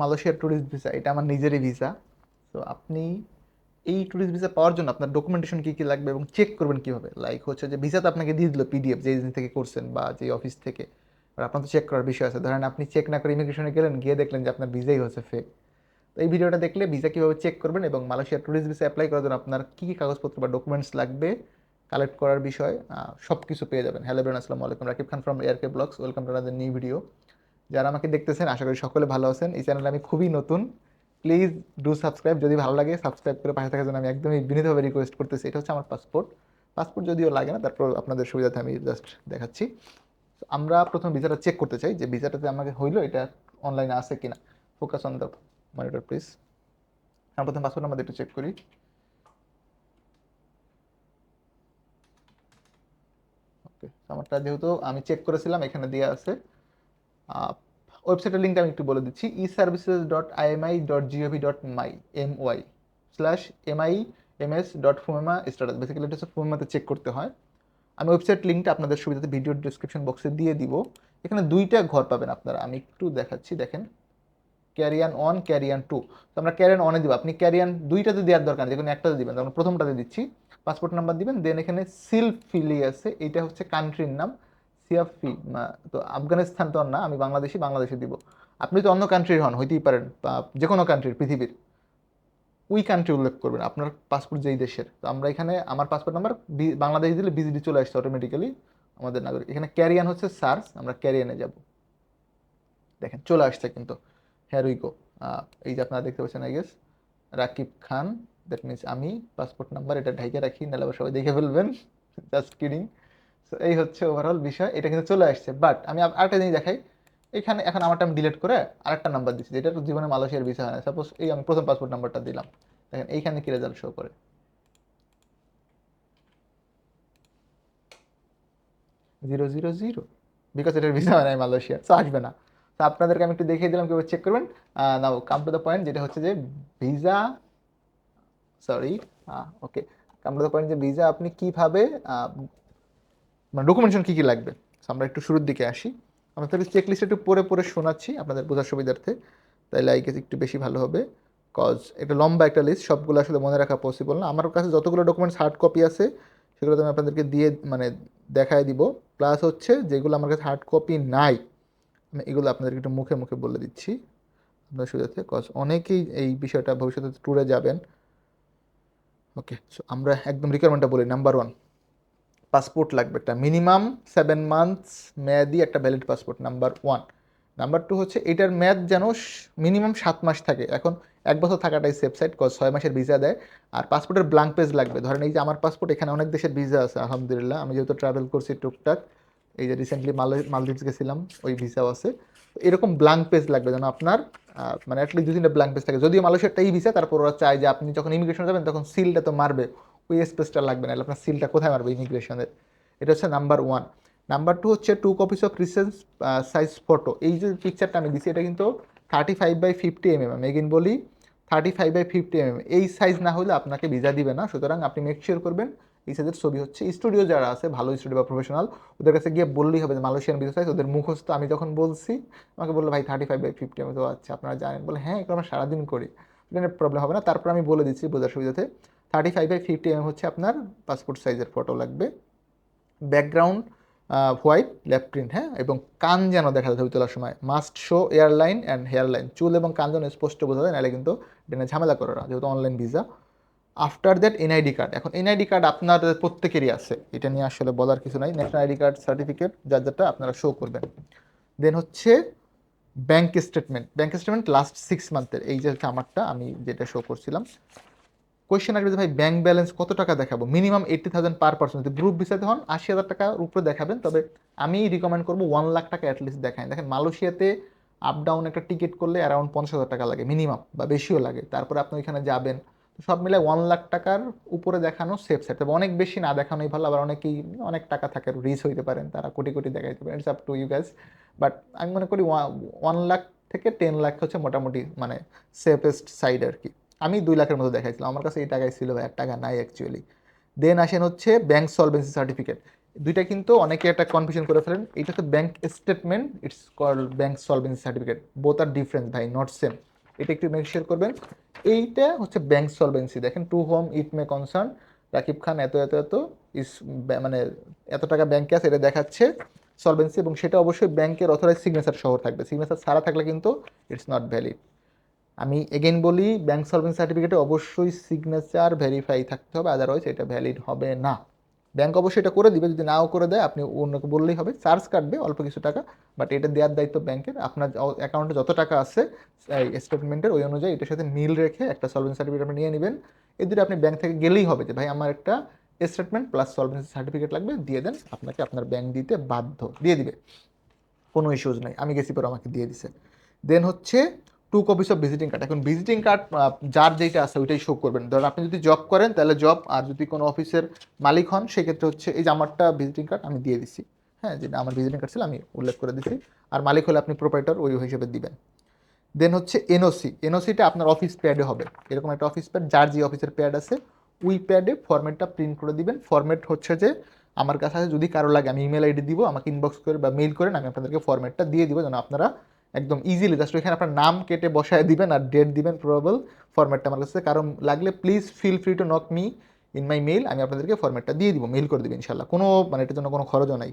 মালয়েশিয়ার tourist visa এটা আমার নিজেরই ভিসা তো আপনি এই ট্যুরিস্ট ভিসা পাওয়ার জন্য আপনার ডকুমেন্টেশন কী কী লাগবে এবং চেক করবেন কীভাবে? লাইক হচ্ছে যে ভিসা তো আপনাকে দিয়ে দিল পিডিএফ যে এজেন্সি থেকে করছেন বা যে অফিস থেকে। আপনার তো চেক করার বিষয় আছে। ধরেন আপনি চেক না করে ইমিগ্রেশনে গেলেন, গিয়ে দেখলেন যে আপনার ভিসাই হচ্ছে ফেক তো এই ভিডিওটা দেখলে ভিসা কীভাবে চেক করবেন এবং মালয়েশিয়ার ট্যুরিস্ট ভিসা অ্যাপ্লাই করার জন্য আপনার কী কী কাগজপত্র বা ডকুমেন্টস লাগবে কালেক্ট করার বিষয় সব কিছু পেয়ে যাবেন। হ্যালো বেরন আসসালামু আলাইকুম। Rakib Khan from RK blogs welcome to another new video যারা আমাকে দেখতেছেন, আশা করি সকলে ভালো আছেন। এই চ্যানেলে আমি খুবই নতুন। প্লিজ ডু সাবস্ক্রাইব যদি ভালো লাগে সাবস্ক্রাইব করে পাশে থাকার জন্য আমি একদমই বিনীতভাবে রিকোয়েস্ট করতেছি। এটা হচ্ছে আমার পাসপোর্ট পাসপোর্ট যদিও লাগে না তারপর আপনাদের সুবিধাতে আমি জাস্ট দেখাচ্ছি। আমরা প্রথম ভিসাটা চেক করতে চাই যে ভিসাটাতে আমাকে হইল, এটা অনলাইনে আছে কিনা। Focus on the monitor please আমরা প্রথম পাসপোর্ট নাম্বার একটু চেক করি। ওকে আমারটা যেহেতু আমি চেক করেছিলাম, এখানে দেওয়া আছে। ওয়েবসাইটের লিঙ্কটা আমি একটু বলে দিচ্ছি E services dot IMI dot GOV dot MY M Y slash MI M S dot FOMEMA status basically এটা হচ্ছে ফুমেমাতে চেক করতে হয়। আমি ওয়েবসাইট লিঙ্কটা আপনাদের সুবিধাতে ভিডিও ডিসক্রিপশন বক্সে দিয়ে দিব। এখানে দুইটা ঘর পাবেন আপনারা। আমি একটু দেখাচ্ছি, দেখেন। ক্যারিয়ান ওয়ান ক্যারিয়ান টু তো আমরা ক্যারিয়ান ওয়ানে দিব। আপনি ক্যারিয়ান দুইটাতে দেওয়ার দরকার যে কোনো একটাতে দিবেন। আমরা প্রথমটাতে দিচ্ছি। পাসপোর্ট নাম্বার দিবেন। দেন এখানে সিল ফিলি আছে। এইটা হচ্ছে কান্ট্রির নাম। সিয়াফি তো আফগানিস্তান তো না, আমি বাংলাদেশি, বাংলাদেশে দিব। আপনি তো অন্য কান্ট্রির হন, হইতেই পারেন যে কোনো কান্ট্রির পৃথিবীর। ওই কান্ট্রি উল্লেখ করবেন, আপনার পাসপোর্ট যেই দেশের। তো আমরা এখানে, আমার পাসপোর্ট নাম্বার বাংলাদেশ দিলে বিজিডি চলে আসছে অটোমেটিক্যালি আমাদের নাগরিক। এখানে ক্যারিয়ান হচ্ছে সার্স আমরা ক্যারিয়ানে যাব। দেখেন, চলে আসছে কিন্তু। হ্যার উই গো এই যে আপনারা দেখতে পাচ্ছেন I guess Rakib Khan that means আমি পাসপোর্ট নাম্বার এটা ঢাইকে রাখি, নাহলে সবাই দেখে ফেলবেন। জাস্ট কিডিং সো এই হচ্ছে ওভারঅল বিষয়। এটা কিন্তু চলে আসছে। বাট আমি আরেকটা জিনিস দেখাই। এখানে, এখন আমারটা আমি ডিলিট করে আরেকটা নাম্বার দিচ্ছি যেটা জীবনে মালয়েশিয়ার ভিসা হয় না। সাপোজ এই আমি প্রথম পাসপোর্ট নাম্বারটা দিলাম। দেখেন, এইখানে কি রেজাল্ট শো করে? জিরো জিরো জিরো বিকজ এটার ভিসা হয় না মালয়েশিয়া। সো আসবে না। তো আপনাদেরকে আমি একটু দেখিয়ে দিলাম, কীভাবে চেক করবেন। Now come to the point যেটা হচ্ছে যে visa sorry okay come to the point যে ভিসা আপনি কীভাবে মানে ডকুমেন্টেশন কী কী লাগবে? আমরা একটু শুরুর দিকে আসি। আমরা তাহলে চেক লিস্ট একটু পরে পরে শোনাচ্ছি আপনাদের বোঝার সুবিধার্থে। তাইলে আই গেস একটু বেশি ভালো হবে। কজ এটা লম্বা একটা লিস্ট সবগুলো আসলে মনে রাখা পসিবল না। আমার কাছে যতগুলো ডকুমেন্টস হার্ড কপি আছে সেগুলো আমি আপনাদেরকে দিয়ে মানে দেখায় দিব। প্লাস হচ্ছে যেগুলো আমার কাছে হার্ড কপি নাই, আমি এগুলো আপনাদেরকে একটু মুখে মুখে বলে দিচ্ছি। আপনার সুবিধাতে কজ অনেকেই এই বিষয়টা ভবিষ্যতে ট্যুরে যাবেন। ওকে সো আমরা একদম রিকোয়ারমেন্টটা বলি নাম্বার ওয়ান পাসপোর্ট লাগবে একটা মিনিমাম সেভেন মান্থস মেয়াদি একটা valid passport number one number two হচ্ছে এটার মেয়াদ যেন মিনিমাম সাত মাস থাকে। এখন এক বছর থাকাটাই সেফ সাইড কজ ছয় মাসের ভিসা দেয়। আর পাসপোর্টের ব্ল্যাঙ্ক পেজ লাগবে। ধরেন এই যে আমার পাসপোর্ট, এখানে অনেক দেশের ভিসা আছে, আলহামদুলিল্লাহ। আমি যেহেতু ট্রাভেল করছি টুকটাক, এই যে রিসেন্টলি মালদ্বীপস গেছিলাম, ওই ভিসাও আছে। এরকম ব্ল্যাঙ্ক পেজ লাগবে যেন আপনার মানে অ্যাটলিস্ট দু তিনটা ব্ল্যাঙ্ক পেজ থাকে। যদিও মালয়েশিয়ারটা এই ভিসা তারপর ওরা চায় যে আপনি যখন ইমিগ্রেশন যাবেন, তখন সিলটা তো মারবে। ওই স্পেসটা লাগবে না আপনার সিলটা কোথায় মারবে ইমিগ্রেশনের এটা হচ্ছে নাম্বার ওয়ান নাম্বার টু হচ্ছে two copies of recent size photo এই যে পিকচারটা আমি দিছি, এটা কিন্তু thirty five by fifty M M আমি এগিন বলি thirty five by fifty M এই সাইজ না হলে আপনাকে ভিসা দিবে না। সুতরাং আপনি মেক শিওর করবেন, এই সাইজের ছবি হচ্ছে স্টুডিও যারা আছে, ভালো স্টুডিও বা প্রফেশনাল ওদের কাছে গিয়ে বললেই হবে যে মালয়েশিয়ান ভিসা সাইজ ওদের মুখস্থ আমি যখন বলছি, আমাকে বলল, ভাই থার্টি ফাইভ বাই ফিফটি আমি তো আচ্ছা আপনারা জানেন। বলে হ্যাঁ এগুলো আমরা সারাদিন করি। প্রবলেম হবে না। তারপর আমি বলে দিচ্ছি বোঝার সুবিধাতে thirty five by fifty M হচ্ছে আপনার পাসপোর্ট সাইজের ফটো লাগবে। ব্যাকগ্রাউন্ড হোয়াইট প্রিন্ট হ্যাঁ? এবং কান যেন দেখা যায় ছবি তোলার সময়। Must show airline and hairline চুল এবং কান যেন স্পষ্ট বোঝা যায়, নাহলে কিন্তু নিয়ে ঝামেলা করে না, যেহেতু online visa after that NID card এখন এনআইডি কার্ড আপনাদের প্রত্যেকেরই আছে। এটা নিয়ে আসলে বলার কিছু নাই। ন্যাশনাল আইডি কার্ড সার্টিফিকেট যার যারটা আপনারা শো করবেন। দেন হচ্ছে bank statement bank statement last six মান্থের এই যে হচ্ছে আমারটা, আমি যেটা শো করছিলাম। কোয়েশ্চেন আসবে যে ভাই ব্যাংক ব্যালেন্স কত টাকা দেখাবো? Minimum eighty thousand per person যদি গ্রুপ ভিসাতে হন, আশি হাজার টাকার উপরে দেখাবেন। তবে আমি রিকমেন্ড করব ওয়ান লাখ টাকা অ্যাটলিস্ট দেখায়। দেখেন, মালয়েশিয়াতে আপ ডাউন একটা টিকিট করলে অ্যারাউন্ড পঞ্চাশ হাজার টাকা লাগে মিনিমাম বা বেশিও লাগে। তারপরে আপনি ওইখানে যাবেন। তো সব মিলে ওয়ান লাখ টাকার উপরে দেখানো সেফ সাইড তবে অনেক বেশি না দেখানোই ভালো, আবার অনেকেই, অনেক টাকা থাকে রিচ হইতে পারেন, তারা কোটি কোটি দেখাইতে পারেন। It's up to you guess but আমি মনে করি ওয়ান লাখ থেকে টেন লাখ হচ্ছে মোটামুটি মানে সেফেস্ট সাইড আর কি। আমি দুই লাখের মতো দেখাইছিলাম। আমার কাছে এই টাকাই ছিল এক টাকা নাই অ্যাকচুয়ালি দেন আসেন হচ্ছে ব্যাংক সলভেন্সি সার্টিফিকেট দুইটা কিন্তু অনেকে একটা কনফিউশন করে ফেলেন। এটা হচ্ছে bank statement it's call bank solvency certificate both R different ভাই নট সেম এটা একটু মেক শেয়ার করবেন। এইটা হচ্ছে ব্যাংক সলভেন্সি দেখেন to whom it may concern Rakib Khan, এত এত এত ইস মানে এত টাকা ব্যাংকে আছে, এটা দেখাচ্ছে সলভেন্সি এবং সেটা অবশ্যই ব্যাংকের অথরাইজ সিগনেচার সহ থাকবে। সিগনেচার ছাড়া থাকলে কিন্তু ইটস নট ভ্যালিড আমি এগেন বলি ব্যাংক সলভেন্সি সার্টিফিকেটে অবশ্যই সিগনেচার ভেরিফাই থাকতে হবে আদারওয়াইজ এটা ভ্যালিড হবে না। ব্যাংক অবশ্যই এটা করে দিবে, যদি নাও করে দেয়, আপনি অন্যকে বললেই হবে চার্জ কাটবে, অল্প কিছু টাকা বাট এটা দেওয়ার দায়িত্ব ব্যাংকের আপনার অ্যাকাউন্টে যত টাকা আছে স্টেটমেন্টের ওই অনুযায়ী এটার সাথে মিল রেখে একটা সলভেন্সি সার্টিফিকেট আপনি নিয়ে নেবেন। এদের আপনি ব্যাংক থেকে গেলেই হবে যে, ভাই, আমার একটা স্টেটমেন্ট প্লাস সলভেন্সি সার্টিফিকেট লাগবে, দিয়ে দেন, আপনাকে আপনার ব্যাংক দিতে বাধ্য, দিয়ে দিবে। কোনো ইস্যুজ নাই, আমি গেছি পরে আমাকে দিয়ে দিছে। দেন হচ্ছে two copies of visiting card এখন ভিজিটিং কার্ড যার যেটা আছে ওইটাই শো করবেন। ধরুন আপনি যদি জব করেন, তাহলে জব আর যদি কোনো অফিসের মালিক হন, সেক্ষেত্রে হচ্ছে এই যে আমারটা ভিজিটিং কার্ড আমি দিয়ে দিছি। হ্যাঁ যেটা আমার ভিজিটিং কার্ড ছিল, আমি উল্লেখ করে দিছি। আর মালিক হলে আপনি প্রোপাইটার ওই হিসেবে দিবেন। দেন হচ্ছে এনওসি এনওসিটা আপনার অফিস প্যাডে হবে। এরকম একটা অফিস প্যাড যার যে অফিসের প্যাড আছে, ওই প্যাডে ফরম্যাটটা প্রিন্ট করে দিবেন। ফরম্যাট হচ্ছে যে, আমার কাছে যদি কারও লাগে, আমি ইমেল আইডি দিব, আমাকে ইনবক্স করে বা মেইল করেন, আমি আপনাদেরকে ফরম্যাটটা দিয়ে দিব, যেন আপনারা একদম ইজিলি জাস্ট ওইখানে আপনার নাম কেটে বসায় দিবেন আর ডেট দিবেন প্রবাবল ফরম্যাটটা আমার কাছে। কারণ লাগলে please feel free to knock me in my mail আমি আপনাদেরকে ফরম্যাটটা দিয়ে দিব মেইল করে দেবেন ইনশাল্লাহ কোনো মানে এটার জন্য কোনো খরচও নাই।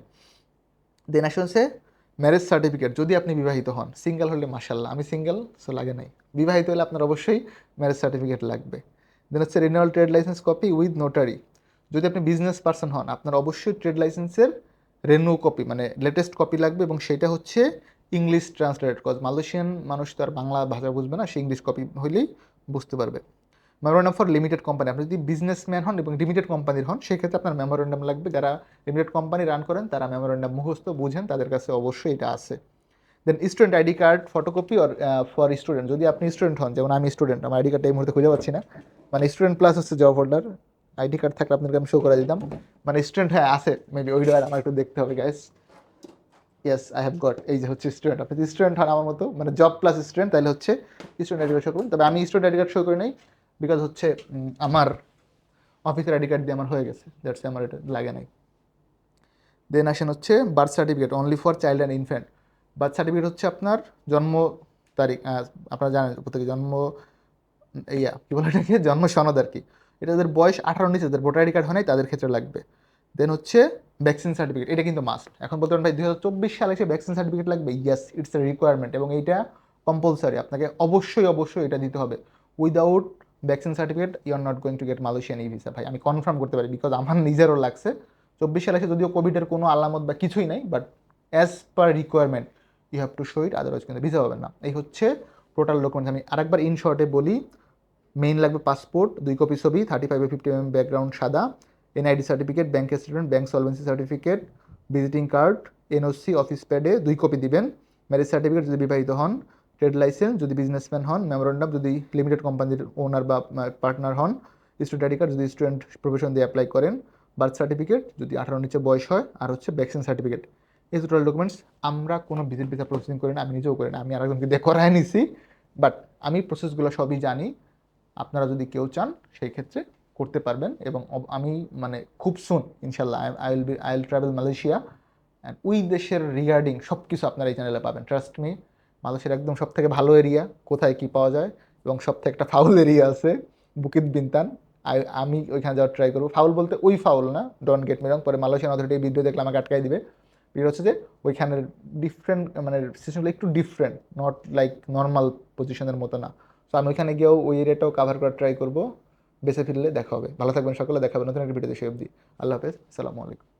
দেন আসছে ম্যারেজ সার্টিফিকেট যদি আপনি বিবাহিত হন সিঙ্গেল হলে মাসাল্লাহ আমি সিঙ্গেল সো লাগে নাই। বিবাহিত হলে আপনার অবশ্যই ম্যারেজ সার্টিফিকেট লাগবে। দেন হচ্ছে renewal trade licence copy with notary যদি আপনি বিজনেস পার্সন হন, আপনার অবশ্যই ট্রেড লাইসেন্সের রেনিউ কপি মানে লেটেস্ট কপি লাগবে এবং সেটা হচ্ছে ইংলিশ ট্রান্সলেটেড কজ মালয়েশিয়ান মানুষ তো আর বাংলা ভাষা বুঝবে না, সে ইংলিশ কপি হইলেই বুঝতে পারবে। মেমোরেন্ডাম ফর লিমিটেড কোম্পানি আপনি যদি বিজনেসম্যান হন এবং লিমিটেড কোম্পানির হন, সেক্ষেত্রে আপনার মেমোরেন্ডাম লাগবে। যারা লিমিটেড কোম্পানি রান করেন, তারা মেমোরেন্ডাম মুখস্থ বুঝেন, তাদের কাছে অবশ্যই এটা আছে। Then student ID card photocopy or for student যদি আপনি স্টুডেন্ট হন, যেমন আমি স্টুডেন্ট আমার আইডি কার্ড এই মুহূর্তে খুঁজে পাচ্ছি না। মানে স্টুডেন্ট প্লাস হচ্ছে জব হোল্ডার আইডি কার্ড থাকলে আপনাকে আমি শো করে দিতাম। মানে স্টুডেন্ট হ্যাঁ আছে মেবি ওইটা আমার একটু দেখতে হবে guys yes I have got এই যে হচ্ছে স্টুডেন্ট আপনি স্টুডেন্ট হন আমার মতো মানে জব প্লাস স্টুডেন্ট তাহলে হচ্ছে স্টুডেন্ট আইডি কার্ড শো করুন তবে আমি স্টুডেন্ট আইডি কার্ড শো করি নাই বিকজ হচ্ছে আমার অফিসের আইডি কার্ড দিয়ে আমার হয়ে গেছে। দ্যাটস আমার এটা লাগে নাই। দেন আসেন হচ্ছে birth certificate only for child and infant birth certificate হচ্ছে আপনার জন্ম তারিখ আপনারা জানেন, প্রত্যেকে জন্ম, ইয়া, কী বলে জন্ম সনদ আর কি। এটা যাদের বয়স আঠারো নিচে, যাদের ভোটার আইডি কার্ড হয় নাই, তাদের ক্ষেত্রে লাগবে। দেন হচ্ছে ভ্যাকসিন সার্টিফিকেট এটা কিন্তু মাস্ট এখন বলতে পারেন ভাই, দুই হাজার চব্বিশ সালে এসে ভ্যাকসিন সার্টিফিকেট লাগবে? ইয়াস ইটস এ রিকোয়ারমেন্ট এবং এইটা কম্পালসারি আপনাকে অবশ্যই অবশ্যই এটা দিতে হবে। Without vaccine certificate you are not going to get Malaysian E visa ভাই। আমি কনফার্ম করতে পারি বিকজ আমার নিজেরও লাগছে। চব্বিশ সালে এসে যদিও কোভিডের কোনো আলামত বা কিছুই নাই but as per requirement you have to show it otherwise কিন্তু ভিসা পাবেন না। এই হচ্ছে টোটাল ডকুমেন্টস আমি আরেকবার ইন শর্টে বলি মেইন লাগবে পাসপোর্ট দুই কপি ছবি thirty five fifty M background সাদা। NID certificate bank statement bank solvency certificate visiting card NOC office প্যাডে দুই কপি দিবেন। ম্যারেজ সার্টিফিকেট যদি বিবাহিত হন ট্রেড লাইসেন্স যদি বিজনেসম্যান হন মেমোরেন্ডাম যদি লিমিটেড কোম্পানির ওনার বা পার্টনার হন স্টুডেন্ট আইডি কার্ড যদি স্টুডেন্ট প্রফেশন দিয়ে অ্যাপ্লাই করেন বার্থ সার্টিফিকেট যদি আঠারো নিচে বয়স হয়, আর হচ্ছে ভ্যাকসিন সার্টিফিকেট এই টোটাল ডকুমেন্টস আমরা কোনো ভিজিট ভিসা প্রসেসিং করি না, আমি নিজেও করি না, আমি আরেকজনকে দিয়ে করাই নিছি। বাট আমি প্রসেসগুলো সবই জানি, আপনারা যদি কেউ চান, সেই ক্ষেত্রে করতে পারবেন এবং আমি মানে খুব সুন ইনশাল্লাহ I will be I will travel Malaysia and ওই দেশের রিগার্ডিং সব কিছু আপনারা এই চ্যানেলে পাবেন। ট্রাস্ট মি মালয়েশিয়ার একদম সব থেকে ভালো এরিয়া কোথায় কি পাওয়া যায় এবং সব থেকে একটা ফাউল এরিয়া আছে বুকিত বিনতান আই- আমি ওইখানে যাওয়ার ট্রাই করব। ফাউল বলতে ওই ফাউল না ডন গেট মিরং পরে মালয়েশিয়ান অথরিটি ভিডিও দেখলে আমাকে আটকাই দিবে। ভিডিও হচ্ছে যে ওইখানের ডিফারেন্ট মানে সিচুয়েশনগুলো একটু ডিফারেন্ট নট লাইক নর্মাল পজিশনের মতো না। সো আমি ওইখানে গিয়েও ওই এরিয়াটাও কাভার করার ট্রাই করব। বেঁচে ফিরলে দেখা হবে। ভালো থাকবেন সকলে, দেখা হবে নতুন একটা ভিডিও দেশে অবধি। আল্লাহ হাফেজ সালামু আলাইকুম।